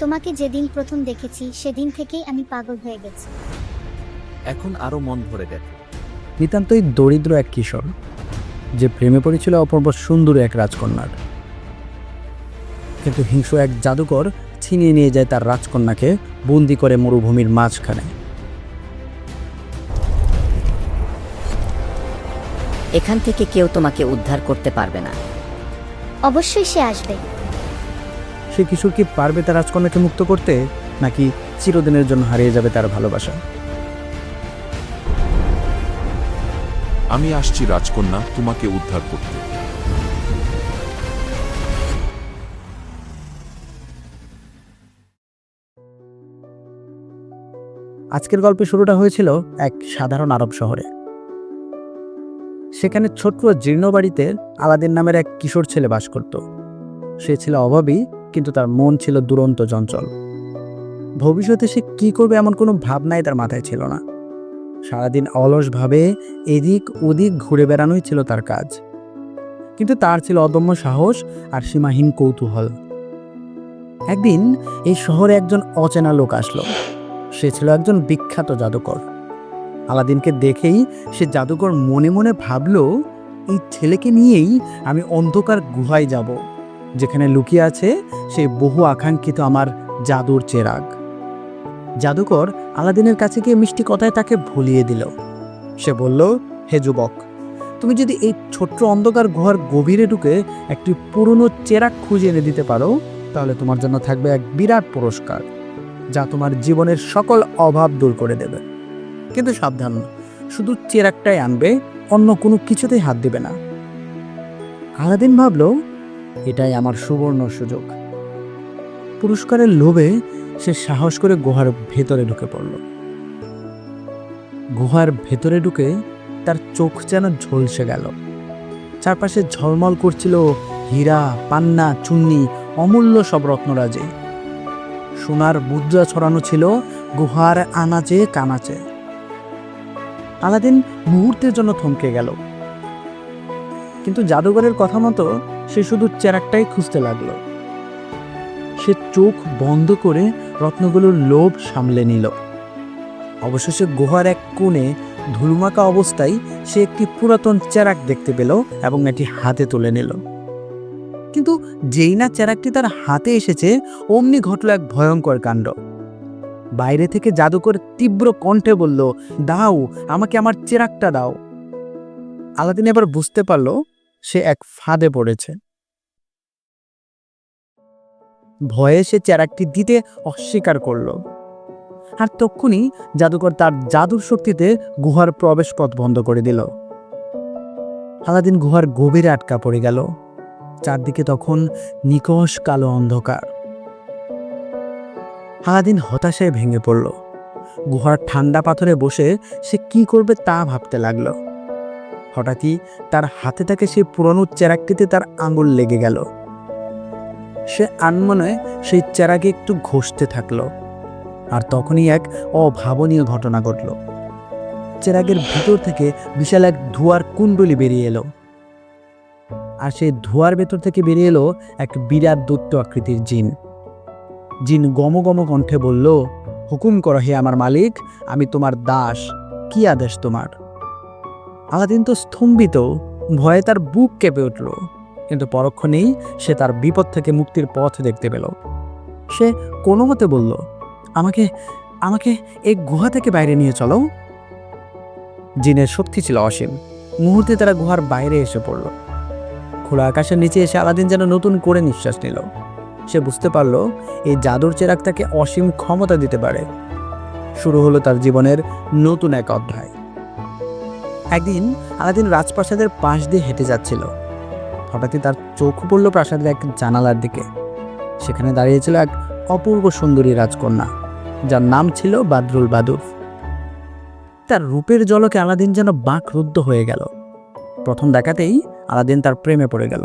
তোমাকে যেদিন প্রথম দেখেছি সেদিন থেকেই আমি পাগল হয়ে গেছি। এখন আরও মন ভরে গেল নিতান্তই দরিদ্র এক কিশোর যে প্রেমে পড়েছিল অপূর্ব সুন্দর এক রাজকন্যার। কিন্তু হিংস্র এক জাদুকর ছিনিয়ে নিয়ে যায় তার রাজকন্যাকে বন্দি করে মরুভূমির মাঝখানে। এখান থেকে কেউ তোমাকে উদ্ধার করতে পারবে না। অবশ্যই সে আসবে। সে কিশোর কি পারবে তার রাজকন্যাকে মুক্ত করতে নাকি চিরদিনের জন্য হারিয়ে যাবে তার ভালোবাসা? আমি আসছি রাজকন্যা তোমাকে উদ্ধার করতে। আজকের গল্পের শুরুটা হয়েছিল এক সাধারণ আরব শহরে। সেখানে ছোট্ট জীর্ণ বাড়িতে আলাদিন নামের এক কিশোর ছেলে বাস করত। সে ছিল অভাবী কিন্তু তার মন ছিল দুরন্ত চঞ্চল। ভবিষ্যতে সে কি করবে এমন কোনো ভাবনাই তার মাথায় ছিল না। সারাদিন অলসভাবে এদিক ওদিক ঘুরে বেড়ানোই ছিল তার কাজ। কিন্তু তার ছিল অদম্য সাহস আর সীমাহীন কৌতূহল। একদিন এই শহরে একজন অচেনা লোক আসলো। সে ছিল একজন বিখ্যাত জাদুকর। আলাদিনকে দেখেই সে জাদুকর মনে মনে ভাবলো, এই ছেলেকে নিয়েই আমি অন্ধকার গুহায় যাব। যেখানে লুকিয়ে আছে সেই বহু আকাঙ্ক্ষিত আমার জাদুর চেরাগ। জাদুকর আলাদিনের কাছে গিয়ে মিষ্টি কথায় তাকে ভুলিয়ে দিল। সে বলল, হে যুবক, তুমি যদি এই ছোট্ট অন্ধকার গুহার গভীরে ঢুকে একটি পুরনো চেরাক খুঁজে এনে দিতে পারো, তাহলে তোমার জন্য থাকবে এক বিরাট পুরস্কার, যা তোমার জীবনের সকল অভাব দূর করে দেবে। কিন্তু সাবধান, শুধু চেরাকটাই আনবে, অন্য কোনো কিছুতেই হাত দিবে না। আলাদিন ভাবল এটাই আমার সুবর্ণ সুযোগ। পুরস্কারের লোভে সে সাহস করে গুহার ভেতরে ঢুকে পড়ল। গুহার ভেতরে ঢুকে তার চোখ যেন ঝলসে গেল। চারপাশে ঝলমল করছিল হীরা, পান্না, চুন্নি, অমূল্য সব রত্নরাজে। সোনার মুদ্রা ছড়ানো ছিল গুহার আনাচে কানাচে। আলাদিন মুহূর্তের জন্য থমকে গেল। কিন্তু জাদুঘরের কথা মতো সে শুধু চেরাকটাই খুঁজতে লাগল। সে চোখ বন্ধ করে রত্নগুলোর লোভ সামলে নিল। অবশেষে গুহার এক কোণে ধুলমাকা অবস্থায় সে একটি পুরাতন চেরাক দেখতে পেল এবং এটি হাতে তুলে নিল। কিন্তু যেই না চেরাকটি তার হাতে এসেছে, অমনি ঘটল এক ভয়ঙ্কর কাণ্ড। বাইরে থেকে জাদুকর তীব্র কণ্ঠে বলল, দাও, আমাকে আমার চেরাকটা দাও। আলাদিন এবার বুঝতে পারল সে এক ফাঁদে পড়েছে। ভয়ে সে চেরাকটি দিতে অস্বীকার করল। আর তক্ষুনি জাদুকর তার জাদুর শক্তিতে গুহার প্রবেশ পথ বন্ধ করে দিল। আলাদিন গুহার গভীরে আটকা পড়ে গেল। চারদিকে তখন নিকষ কালো অন্ধকার। আলাদিন হতাশায় ভেঙে পড়ল। গুহার ঠান্ডা পাথরে বসে সে কি করবে তা ভাবতে লাগল। হঠাৎই তার হাতে থাকে সেই পুরনো চেরাকটিতে তার আঙুল লেগে গেল। সে আনমনে সেই চেরাকে একটু ঘষতে থাকল, আর তখনই এক অভাবনীয় ঘটনা ঘটল। চেরাগের ভিতর থেকে বিশাল এক ধোয়ার কুণ্ডলি বেরিয়ে এলো। আর সেই ধোয়ার ভেতর থেকে বেরিয়ে এলো এক বিরাট দৈত্য আকৃতির জিন। জিন গম গম কণ্ঠে বলল, হুকুম করো হে আমার মালিক, আমি তোমার দাস, কি আদেশ তোমার? আলাদিন তো স্তম্ভিত, ভয়ে তার বুক কেঁপে উঠল। কিন্তু পরক্ষণেই সে তার বিপদ থেকে মুক্তির পথ দেখতে পেল। সে কোনো মতে বলল, আমাকে আমাকে এই গুহা থেকে বাইরে নিয়ে চলো। জিনের শক্তি ছিল অসীম। মুহূর্তে তারা গুহার বাইরে এসে পড়ল। খোলা আকাশের নিচে এসে আলাদিন যেন নতুন করে নিঃশ্বাস নিল। সে বুঝতে পারল, এই জাদুর চেরাক তাকে অসীম ক্ষমতা দিতে পারে। শুরু হলো তার জীবনের নতুন এক অধ্যায়। একদিন আলাদিন রাজপ্রাসাদের পাশ দিয়ে হেঁটে যাচ্ছিল। হঠাৎই তার চোখ পড়ল প্রাসাদের এক জানালার দিকে। সেখানে দাঁড়িয়েছিল এক অপূর্ব সুন্দরী রাজকন্যা, যার নাম ছিল বাদরুল বাদুর। তার রূপের জলকে আলাদিন যেন বাঁক রুদ্ধ হয়ে গেল। প্রথম দেখাতেই আলাদিন তার প্রেমে পড়ে গেল।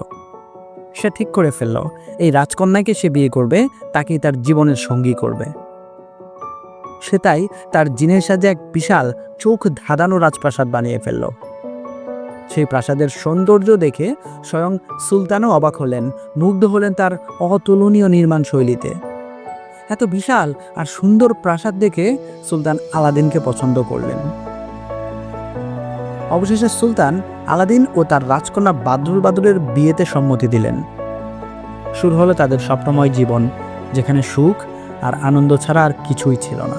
সে ঠিক করে ফেলল, এই রাজকন্যাকে সে বিয়ে করবে, তাকেই তার জীবনের সঙ্গী করবে। সে তাই তার জিনের সাজে এক বিশাল চোখ ধাঁধানো রাজপ্রাসাদ বানিয়ে ফেলল। সেই প্রাসাদের সৌন্দর্য দেখে স্বয়ং সুলতানও অবাক হলেন, মুগ্ধ হলেন তার অতুলনীয় নির্মাণ শৈলীতে। এত বিশাল আর সুন্দর প্রাসাদ দেখে সুলতান আলাদিনকে পছন্দ করলেন। অবশেষে সুলতান আলাদিন ও তার রাজকন্যা বাদরুল বাদুরের বিয়েতে সম্মতি দিলেন। শুরু হলো তাদের স্বপ্নময় জীবন, যেখানে সুখ আর আনন্দ ছাড়া আর কিছুই ছিল না।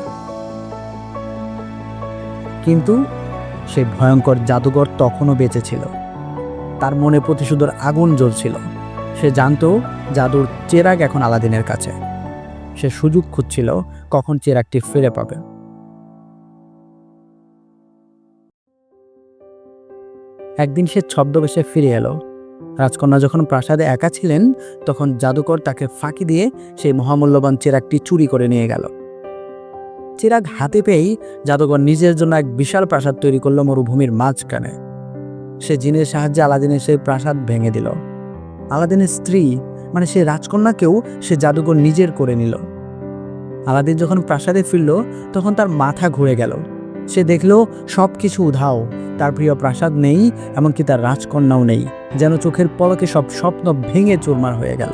কিন্তু সেই ভয়ঙ্কর জাদুঘর তখনও বেঁচে ছিল। তার মনে প্রতিশোধের আগুন জ্বলছিল। সে জানতো জাদুর চেরাগ এখন আলাদিনের কাছে। সে সুযোগ খুঁজছিল কখন চেরাগটি ফিরে পাবে। একদিন সে ছদ্মবেশে ফিরে এলো। রাজকন্যা যখন প্রাসাদে একা ছিলেন, তখন জাদুকর তাকে ফাঁকি দিয়ে সেই মহামূল্যবান চেরাগটি চুরি করে নিয়ে গেল। চেরাগ হাতে পেয়েই জাদুকর নিজের জন্য এক বিশাল প্রাসাদ তৈরি করল মরুভূমির মাঝখানে। সে জিনের সাহায্যে আলাদিনের সেই প্রাসাদ ভেঙে দিল। আলাদিনের স্ত্রী মানে সে রাজকন্যাকেও সে জাদুকর নিজের করে নিল। আলাদিন যখন প্রাসাদে ফিরল, তখন তার মাথা ঘুরে গেল। সে দেখল সব কিছু উধাও। তার প্রিয় প্রাসাদ নেই, এমনকি তার রাজকন্যাও নেই। যেন চোখের পলকে সব স্বপ্ন ভেঙে চুরমার হয়ে গেল।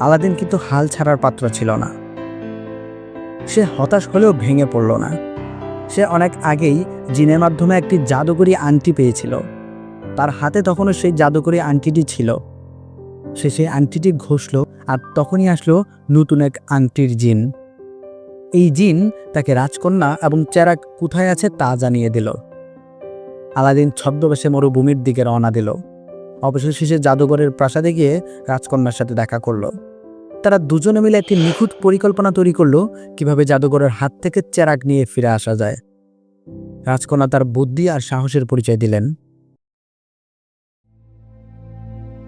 আলাদিন কিন্তু হাল ছাড়ার পাত্র ছিল না। সে হতাশ হলেও ভেঙে পড়ল না। সে অনেক আগেই জিনের মাধ্যমে একটি জাদুকরি আংটি পেয়েছিল। তার হাতে তখনও সেই জাদুকরি আংটিটি ছিল। সে সেই আংটিটি ঘষল আর তখনই আসলো নতুন এক আংটির জিন। এই জিন তাকে রাজকন্যা এবং চেরাক কোথায় আছে তা জানিয়ে দিল। আলাদিন ছদ্মবেশে মরুভূমির দিকে রওনা দিল। অবশেষে সে জাদুঘরের প্রাসাদে গিয়ে রাজকন্যার সাথে দেখা করল। তারা দুজনে মিলে একটি নিখুঁত পরিকল্পনা তৈরি করল, কীভাবে জাদুঘরের হাত থেকে চেরাক নিয়ে ফিরে আসা যায়। রাজকন্যা তার বুদ্ধি আর সাহসের পরিচয় দিলেন।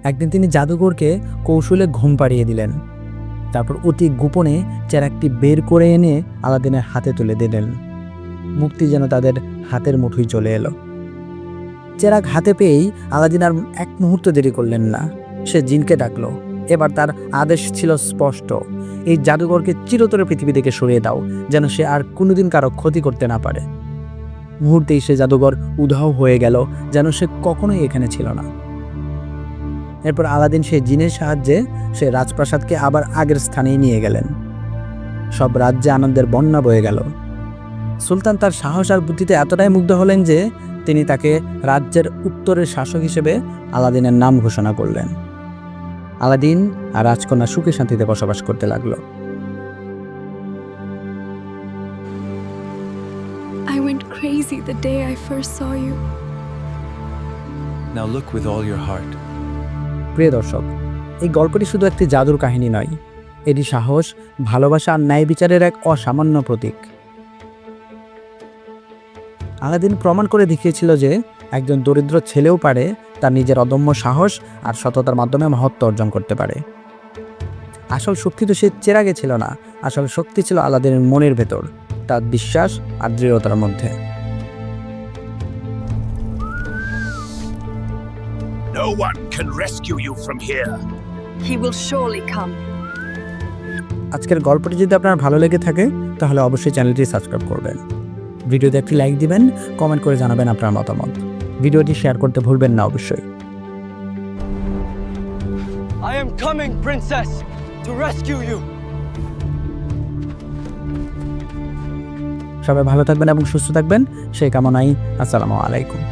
একদিন তিনি জাদুঘরকে কৌশলে ঘুম পাড়িয়ে দিলেন। তারপর অতি গোপনে চেরাকটি বের করে এনে আলাদিনের হাতে তুলে দিলেন। মুক্তি যেন তাদের হাতের মুঠোয় চলে এলো। চেরাক হাতে পেয়েই আলাদিন আর এক মুহূর্ত দেরি করলেন না। সে জিনকে ডাকলো। এবার তার আদেশ ছিল স্পষ্ট। এই জাদুঘরকে চিরতরে পৃথিবী থেকে সরিয়ে দাও, যেন সে আর কোনোদিন কারও ক্ষতি করতে না পারে। মুহূর্তেই সে জাদুঘর উধাও হয়ে গেল, যেন সে কখনোই এখানে ছিল না। এরপর আলাদিন সেই জিনের সাহায্যে সে রাজপ্রাসাদকে আবার আগের স্থানেই নিয়ে গেলেন সব রাজ্যে আনন্দের বন্যা বয়ে গেল সুলতান তার সাহস আর বুদ্ধিতে এতটাই মুগ্ধ হলেন যে তিনি তাকে রাজ্যের উত্তরের শাসক হিসেবে আলাদিনের নাম ঘোষণা করলেন আলাদিন আর রাজকন্যা সুখে শান্তিতে বসবাস করতে লাগল I went crazy the day I first saw you. Now look with all your heart. প্রিয় দর্শক, এই গল্পটি শুধু একটি জাদুর কাহিনী নয়। এটি সাহস, ভালোবাসা আর ন্যায় বিচারের এক অসামান্য প্রতীক। আলাদিন প্রমাণ করে দেখিয়েছিল যে, একজন দরিদ্র ছেলেও পারে তার নিজের অদম্য সাহস আর সততার মাধ্যমে মহত্ব অর্জন করতে পারে। আসল শক্তি তো সে চেরাগে ছিল না, আসল শক্তি ছিল আলাদিনের মনের ভেতর, তার বিশ্বাস আর দৃঢ়তার মধ্যে। No one can rescue you from here. He will surely come. আজকের গল্পটি যদি আপনার ভালো লেগে থাকে তাহলে অবশ্যই চ্যানেলটি সাবস্ক্রাইব করবেন ভিডিওতে একটি লাইক দিবেন কমেন্ট করে জানাবেন আপনার মতামত ভিডিওটি শেয়ার করতে ভুলবেন না অবশ্যই I am coming, princess, to rescue you. সবাই ভালো থাকবেন এবং সুস্থ থাকবেন সেই কামনাই আসসালামু আলাইকুম